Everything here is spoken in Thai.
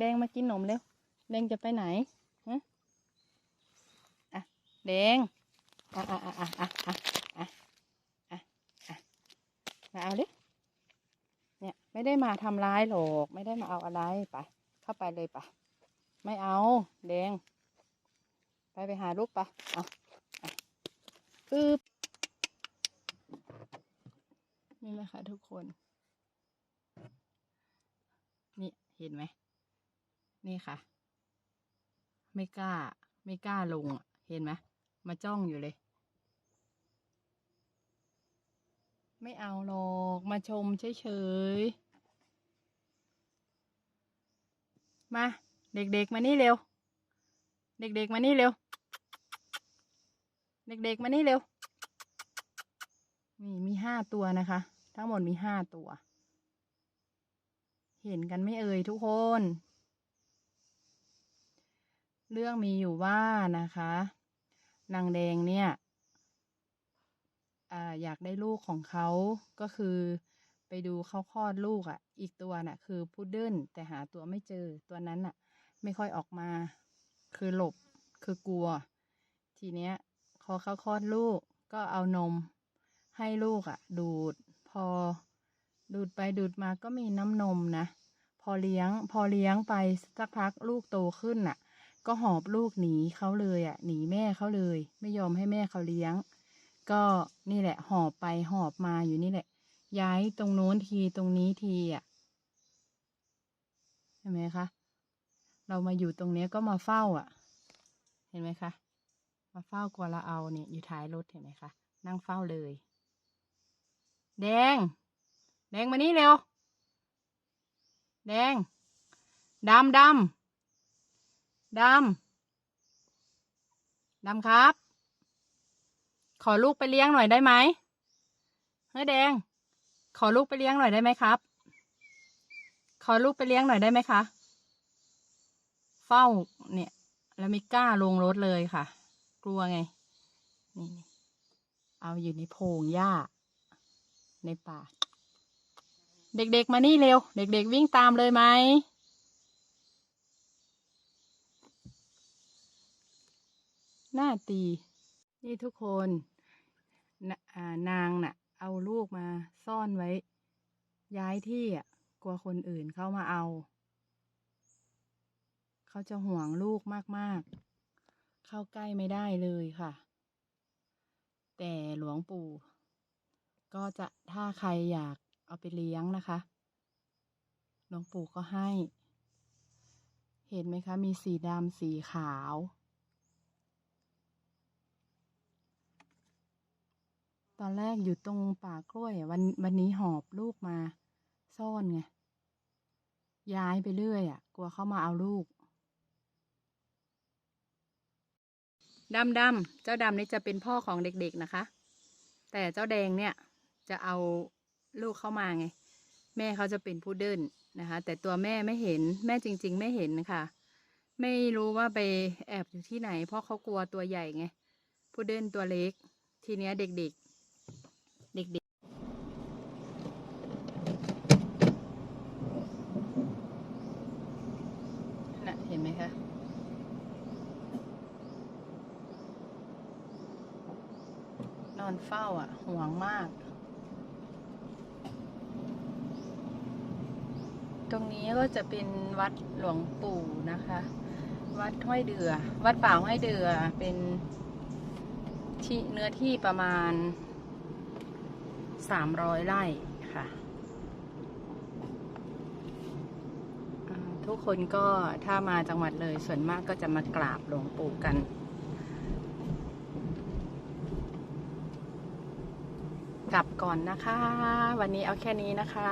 แดงมากินนมเร็วแดงจะไปไหนฮะอะแดงอะอะอะอะอะอะอะอะอะมาเอาดิเนี่ยไม่ได้มาทำร้ายหรอกไม่ได้มาเอาอะไรไปเข้าไปเลยไปไม่เอาแดง ไปไปหาลูกปเอาอะปึ๊บนี่นะค่ะทุกคน นี่เห็นไหม นี่ค่ะ ไม่กล้า ไม่กล้าลงเห็นไหมมาจ้องอยู่เลย ไม่เอาหรอกมาชมเฉยๆ มาเด็กๆมานี่เร็ว เด็กๆมานี่เร็ว เด็กๆมานี่เร็วนี่มีห้าตัวนะคะ ทั้งหมดมีห้าตัว เห็นกันไม่เอ่ยทุกคน เรื่องมีอยู่ว่านะคะ นางแดงเนี่ยออยากได้ลูกของเขาก็คือไปดูเขาคลอดลูกอะ่ะ อีกตัวน่ะ คือพุดเดิ้ลแต่หาตัวไม่เจอตัวนั้นน่ะ ไม่ค่อยออกมา คือหลบคือกลัว ทีเนี้ยพอเขาคลอดลูกก็เอานมให้ลูกอะ่ะ ดูด พอดูดไปดูดมาก็มีน้ำนมนะ พอเลี้ยง พอเลี้ยงไปสักพักลูกโตขึ้นน่ะ ก็หอบลูกหนีเขาเลยอะ่ะ หนีแม่เขาเลย ไม่ยอมให้แม่เขาเลี้ยง ก็นี่แหละ หอบไปหอบมาอยู่นี่แหละ ย้ายตรงโน้นทีตรงนี้ทีอะเห็นไหมคะเรามาอยู่ตรงเนี้ยก็มาเฝ้าอะ เห็นไหมคะ มาเฝ้ากวาละเอาเนี่ยอยู่ท้ายรถเห็นไหมคะ นั่งเฝ้าเลย แดง แดงมานี่เร็ว แดงดำดำ ดำ ดำครับ ขอลูกไปเลี้ยงหน่อยได้ไหมเฮ้ยแดง ขอลูกไปเลี้ยงหน่อยได้ไหมครับ ขอลูกไปเลี้ยงหน่อยได้ไหมคะ เฝ้าเนี่ย แล้วไม่กล้าลงรถเลยค่ะ กลัวไง นี่เอาอยู่ในโพรงหญ้า ในป่า เด็กๆมานี่เร็ว เด็กๆวิ่งตามเลยไหม หน้าตี นี่ทุกคนนะนางน่ะ เอาลูกมาซ่อนไว้ ย้ายที่อะ กลัวคนอื่นเข้ามาเอา เขาจะห่วงลูกมากๆ เข้าใกล้ไม่ได้เลยค่ะ แต่หลวงปู่ ก็จะถ้าใครอยากเอาไปเลี้ยงนะคะ หลวงปู่ก็ให้ เห็นไหมคะ มีสีดำสีขาว อนแรกอยู่ตรงป่ากล้วยวันวันนี้หอบลูกมาซ่อนไง ย้ายไปเรื่อยอะ กลัวเข้ามาเอาลูกดำดำเจ้าดำนี่จะเป็นพ่อของเด็กๆนะคะ แต่เจ้าแดงเนี่ยจะเอาลูกเข้ามาไง แม่เขาจะเป็นพุดเดิ้ลนะคะ แต่ตัวแม่ไม่เห็นแม่จริง ๆ ไม่เห็นนะคะไม่รู้ว่าไปแอบอยู่ที่ไหน เพราะเขากลัวตัวใหญ่ไงพุดเดิ้ลตัวเล็ก ทีเนี้ยเด็กๆ เด็กๆน่ะเห็นไหมคะนอนเฝ้าอะ ห่วงมาก ตรงนี้ก็จะเป็นวัดหลวงปู่นะคะ วัดห้วยเดือ วัดป่าห้วยเดือเป็นที่เนื้อที่ประมาณ สามร้อยไร่ค่ะทุกคนก็ถ้ามาจังหวัดเลยส่วนมากก็จะมากราบหลวงปู่กัน กลับก่อนนะคะ วันนี้เอาแค่นี้นะคะ